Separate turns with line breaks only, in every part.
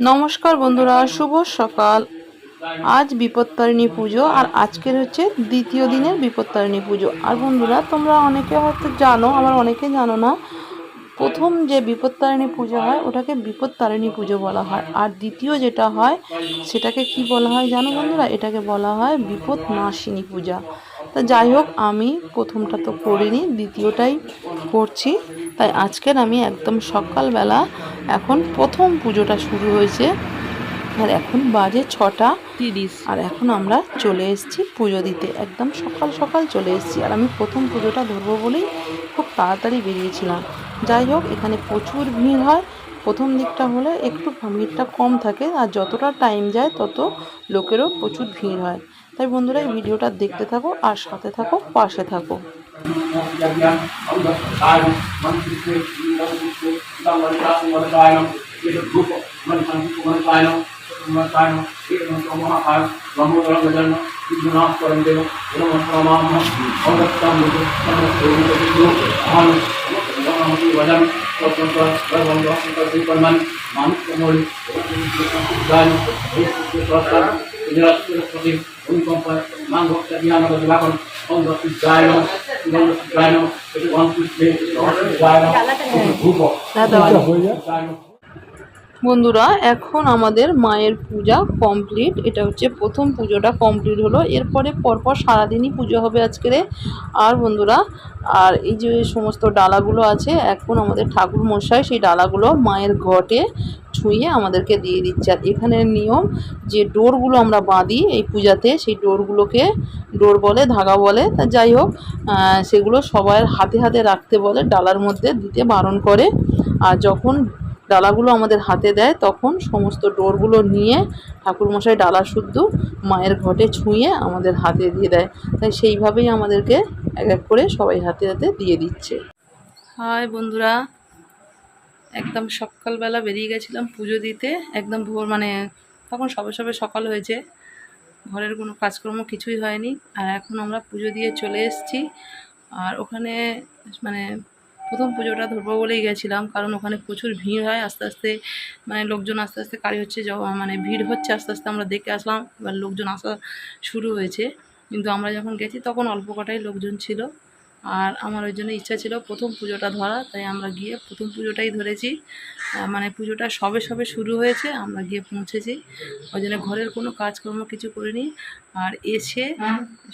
নমস্কার বন্ধুরা, শুভ সকাল। আজ বিপত্তারিণী পুজো আর আজকের হচ্ছে দ্বিতীয় দিনের বিপত্তারিণী পুজো। আর বন্ধুরা, তোমরা অনেকে হয়তো জানো, আবার অনেকে জানো না, প্রথম যে বিপত্তারিণী পুজো হয়, ওটাকে বিপত্তারিণী পুজো বলা হয়। আর দ্বিতীয় যেটা হয়, সেটাকে কি বলা হয় জানো বন্ধুরা? এটাকে বলা হয় বিপদ নাশিনী পূজা।
তা যাই
হোক, আমি প্রথমটা তো করিনি, দ্বিতীয়টাই করছি। তাই আজকের আমি একদম সকালবেলা এখন প্রথম পুজোটা শুরু হয়েছে। আর এখন বাজে ছটা।
তিরিশ।
আর এখন আমরা চলে এসেছি পুজো দিতে। একদম সকাল সকাল চলে এসেছি। আর আমি প্রথম পুজোটা ধরবো বলেই খুব তাড়াতাড়ি বেরিয়েছিলাম। যাই হোক এখানে প্রচুর ভিড় হয়। প্রথম দিকটা হলে একটু ভিড়টা কম থাকে। আর যতটা টাইম যায় তত লোকেরও প্রচুর ভিড় হয়। তাই বন্ধুরা এই ভিডিওটা দেখতে থাকো আর সাথে থাকো পাশে থাকো।
మనసుకు మనసుకు దాని రాసి మన కాయనం ఇది రూప మన మనసుకు మన కాయనం మన కాయనం ఇది మన మహాకాయం మహోదరం గజనం విద్యునాథ్ పరం దేవం ఇదం అస్మామాహం అవదత్తం అహం వదం స్వతంత్ర భగవం వాసుదేవ శ్రీపరమన్ మానసమౌళి గాలి గుజరాత్ ప్రతి భూమికంప మాంగోక్త జ్ఞాన గజలాపం ఓం దత్తి గాయనం you know, gyno, if it wants to be, or gyno, who's who?
বন্ধুরা, এখন আমাদের মায়ের পূজা কমপ্লিট এটা হচ্ছে প্রথম পুজোটা কমপ্লিট হলো। এরপরে পরপর সারাদিনই পুজো হবে আজকেরে আর বন্ধুরা, আর এই যে সমস্ত ডালাগুলো আছে, এখন আমাদের ঠাকুর মশাই সেই ডালাগুলো মায়ের ঘটে ছুঁয়ে আমাদেরকে দিয়ে দিচ্ছে। আর এখানের নিয়ম যে ডোরগুলো আমরা বাঁধি এই পূজাতে, সেই ডোরগুলোকে ডোর বলে, ধাগা বলে, তা যাই হোক সেগুলো সবার হাতে হাতে রাখতে বলে, ডালার মধ্যে দিতে বারণ করে। আর যখন ডালাগুলো আমাদের হাতে দেয়, তখন সমস্ত ডোরগুলো নিয়ে ঠাকুরমশাই ডালা শুদ্ধ মায়ের ঘটে ছুঁয়ে আমাদের হাতে দিয়ে দেয়। তাই সেইভাবেই আমাদেরকে এক এক করে সবাই হাতে হাতে দিয়ে দিচ্ছে। হাই বন্ধুরা, একদম সকালবেলা বেরিয়ে গেছিলাম পুজো দিতে। একদম ভোর মানে তখন সবে সবে সকাল হয়েছে। ঘরের কোনো কাজকর্ম কিছুই হয়নি। আর এখন আমরা পুজো দিয়ে চলে এসেছি। আর ওখানে মানে প্রথম পুজোটা ধরবো বলেই গেছিলাম, কারণ ওখানে প্রচুর ভিড় হয় আস্তে আস্তে মানে লোকজন আস্তে আস্তে কারি হচ্ছে মানে ভিড় হচ্ছে আস্তে আস্তে আমরা দেখে আসলাম, এবার লোকজন আসা শুরু হয়েছে। কিন্তু আমরা যখন গেছি তখন অল্প কটাই লোকজন ছিল, আর আমার ওই জন্য ইচ্ছা ছিল প্রথম পুজোটা ধরা, তাই আমরা গিয়ে প্রথম পুজোটাই ধরেছি। মানে পুজোটা সবে সবে শুরু হয়েছে, আমরা গিয়ে পৌঁছেছি, ওই জন্য ঘরের কোনো কাজকর্ম কিছু করিনি, আর এসে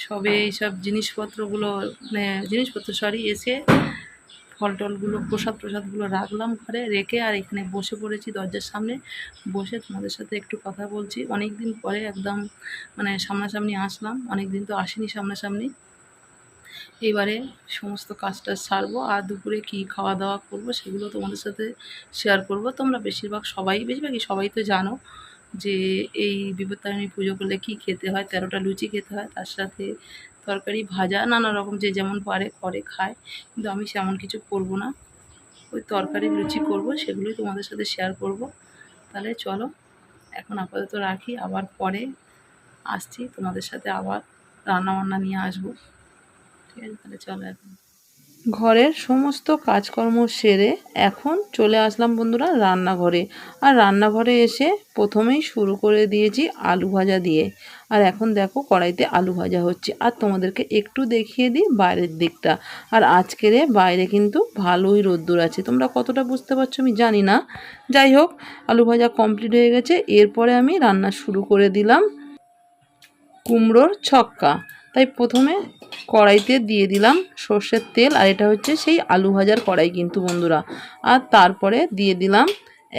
সবে এইসব জিনিসপত্রগুলো মানে জিনিসপত্র সরি এসে ফল টলগুলো প্রসাদ প্রসাদগুলো রাখলাম ঘরে রেখে আর এখানে বসে পড়েছি দরজার সামনে। বসে তোমাদের সাথে একটু কথা বলছি। অনেক দিন পরে একদম মানে সামনাসামনি আসলাম। অনেক দিন তো আসিনি সামনাসামনি। এবারে সমস্ত কাজটা সারবো আর দুপুরে কি খাওয়া দাওয়া করব সেগুলো তোমাদের সাথে শেয়ার করব। তোমরা বেশিরভাগ সবাই, বেশিরভাগই সবাই তো জানো যে এই বিপত্তারিণী পুজো করলে কি খেতে হয়, তেরোটা লুচি খেতে হয়, তার সাথে তরকারি ভাজা, নানা রকম যে যেমন পারে, করে, খায়। কিন্তু আমি সেমন কিছু করব না। ওই তরকারি লুচি করব, সেগুলোই তোমাদের সাথে শেয়ার করব। তাহলে চলো, এখন আপাতত রাখি। আবার পরে আসছি, তোমাদের সাথে আবার রান্না বান্না নিয়ে আসব। ঠিক আছে, তাহলে চলো এখন। ঘরের সমস্ত কাজকর্ম সেরে এখন চলে আসলাম বন্ধুরা রান্নাঘরে। আর রান্নাঘরে এসে প্রথমেই শুরু করে দিয়েছি আলু ভাজা দিয়ে। আর এখন দেখো কড়াইতে আলু ভাজা হচ্ছে। আর তোমাদেরকে একটু দেখিয়ে দিই বাইরের দিকটা। আর আজকের বাইরে কিন্তু ভালোই রোদ্দুর আছে। তোমরা কতটা বুঝতে পারছ আমি জানি না। যাই হোক, আলু ভাজা কমপ্লিট হয়ে গেছে। এরপরে আমি রান্না শুরু করে দিলাম কুমড়োর ছক্কা। তাই প্রথমে কড়াইতে দিয়ে দিলাম সর্ষের তেল, আর এটা হচ্ছে সেই আলু ভাজার কড়াই কিন্তু বন্ধুরা। আর তারপরে দিয়ে দিলাম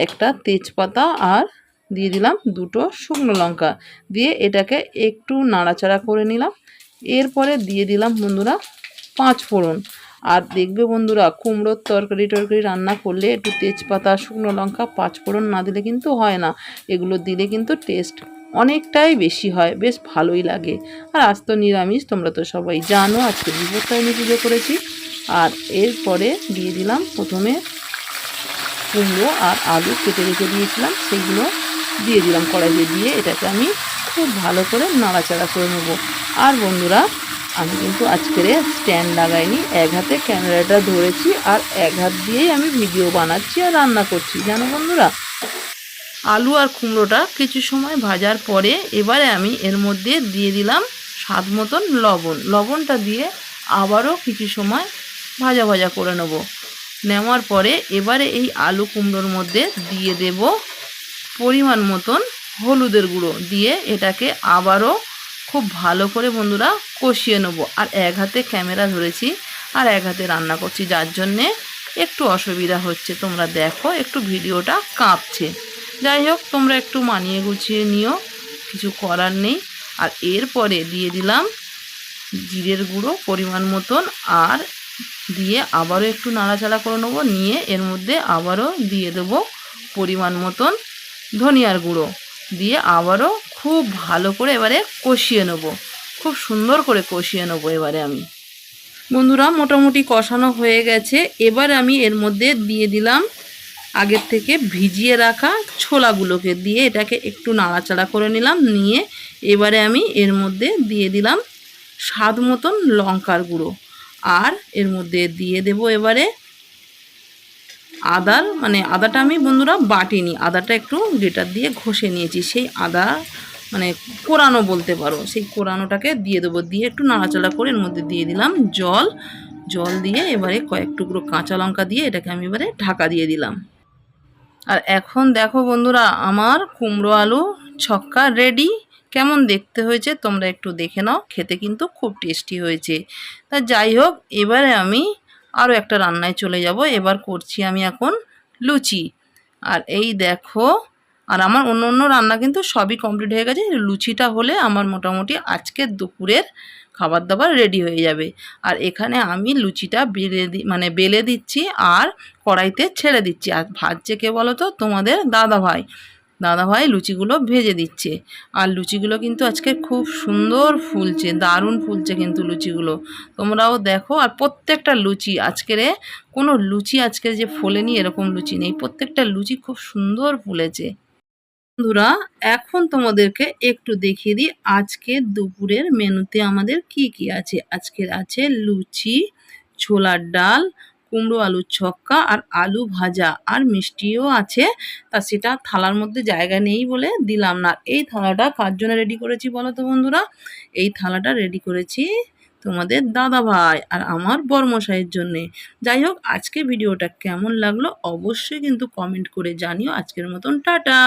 একটা তেজপাতা আর দিয়ে দিলাম দুটো শুকনো লঙ্কা। দিয়ে এটাকে একটু নাড়াচাড়া করে নিলাম। এরপরে দিয়ে দিলাম বন্ধুরা পাঁচ ফোড়ন। আর দেখবে বন্ধুরা, কুমড়োর তরকারি টরকারি রান্না করলে একটু তেজপাতা, শুকনো লঙ্কা, পাঁচ ফোড়ন না দিলে কিন্তু হয় না। এগুলো দিলে কিন্তু টেস্ট অনেকটাই বেশি হয়, বেশ ভালোই লাগে। আর আজ তো নিরামিষ, তোমরা তো সবাই জানো, আজকে বিপত্তারিণী পুজো করেছি। আর এরপরে দিয়ে দিলাম প্রথমে কুমড়ো আর আলু কেটে রেখে দিয়েছিলাম সেইগুলো দিয়ে দিলাম কড়াইতে দিয়ে। এটাকে আমি খুব ভালো করে নাড়াচাড়া করে নেব। আর বন্ধুরা, আমি কিন্তু আজকের স্ট্যান্ড লাগাইনি, এক হাতে ক্যামেরাটা ধরেছি আর এক হাত দিয়েই আমি ভিডিও বানাচ্ছি আর রান্না করছি। জানো বন্ধুরা? আলু আর কুমড়োটা কিছু সময় ভাজার পরে এবারে আমি এর মধ্যে দিয়ে দিলাম স্বাদ মতন লবণ। লবণটা দিয়ে আবারও কিছু সময় ভাজা ভাজা করে নেব। নেওয়ার পরে এবারে এই আলু কুমড়োর মধ্যে দিয়ে দেব পরিমাণ মতন হলুদের গুঁড়ো। দিয়ে এটাকে আবারও খুব ভালো করে বন্ধুরা কষিয়ে নেব। আর এক হাতে ক্যামেরা ধরেছি, আর এক হাতে রান্না করছি। যার জন্যে একটু অসুবিধা হচ্ছে। তোমরা দেখো, একটু ভিডিওটা কাঁপছে। যাই হোক, তোমরা একটু মানিয়ে গুছিয়ে নিও, কিছু করার নেই। আর এরপরে দিয়ে দিলাম জিরের গুঁড়ো পরিমাণ মতন, আর দিয়ে আবারও একটু নাড়াচাড়া করে নেব। নিয়ে এর মধ্যে আবারও দিয়ে দেবো পরিমাণ মতন ধনিয়ার গুঁড়ো। দিয়ে আবারও খুব ভালো করে এবারে কষিয়ে নেব। খুব সুন্দর করে কষিয়ে নেব এবারে আমি। বন্ধুরা, মোটামুটি কষানো হয়ে গেছে। এবার আমি এর মধ্যে দিয়ে দিলাম আগের থেকে ভিজিয়ে রাখা ছোলাগুলোকে দিয়ে এটাকে একটু নাড়াচাড়া করে নিলাম, নিয়ে এবারে আমি এর মধ্যে দিয়ে দিলাম স্বাদ মতন লঙ্কার গুঁড়ো। আর এর মধ্যে দিয়ে দেব এবারে আদার মানে আদাটা আমি বন্ধুরা বাটিনি, আদাটা একটু গ্রেটার দিয়ে ঘষে নিয়েছি। সেই আদা মানে কোরানো বলতে পারো, সেই কোরানোটাকে দিয়ে দেবো, দিয়ে একটু নাড়াচাড়া করে এর মধ্যে দিয়ে দিলাম জল। জল দিয়ে এবারে কয়েক টুকরো কাঁচা লঙ্কা দিয়ে এটাকে আমি এবারে ঢাকা দিয়ে দিলাম। আর এখন দেখো বন্ধুরা, আমার কুমড়ো আলু ছক্কা রেডি কেমন দেখতে হয়েছে তোমরা একটু দেখে নাও, খেতে কিন্তু খুব টেস্টি হয়েছে। তা যাই হোক, এবারে আমি আরও একটা রান্নায় চলে যাব। এবার করছি আমি এখন লুচি। আর এই দেখো আর আমার অন্য অন্য রান্না কিন্তু সবই কমপ্লিট হয়ে গেছে। লুচিটা হলে আমার মোটামুটি আজকের দুপুরের খাবার দাবার রেডি হয়ে যাবে। আর এখানে আমি লুচিটা বেলে মানে বেলে দিচ্ছি আর কড়াইতে ছেড়ে দিচ্ছি। আর ভাজছে কে বলো তো? তোমাদের দাদা ভাই। দাদা ভাই লুচিগুলো ভেজে দিচ্ছে। আর লুচিগুলো কিন্তু আজকে খুব সুন্দর ফুলছে, দারুণ ফুলছে কিন্তু লুচিগুলো। তোমরাও দেখো। আর প্রত্যেকটা লুচি আজকের কোনো লুচি আজকে যে ফোলেনি এরকম লুচি নেই। প্রত্যেকটা লুচি খুব সুন্দর ফুলেছে। বন্ধুরা, এখন তোমাদেরকে একটু দেখিয়ে দিই আজকে দুপুরের মেনুতে আমাদের কি কি আছে। আজকের আছে লুচি, ছোলার ডাল, কুমড়ো আলুর ছক্কা আর আলু ভাজা আর মিষ্টিও আছে। তা সেটা থালার মধ্যে জায়গা নেই বলে দিলাম না। এই থালাটা কার জন্য রেডি করেছি বলো তো বন্ধুরা? এই থালাটা রেডি করেছি তোমাদের দাদা ভাই আর আমার বর্মশাইয়ের জন্যে। যাই হোক, আজকে ভিডিওটা কেমন লাগল অবশ্যই কিন্তু কমেন্ট করে জানিও। আজকের মতন টাটা।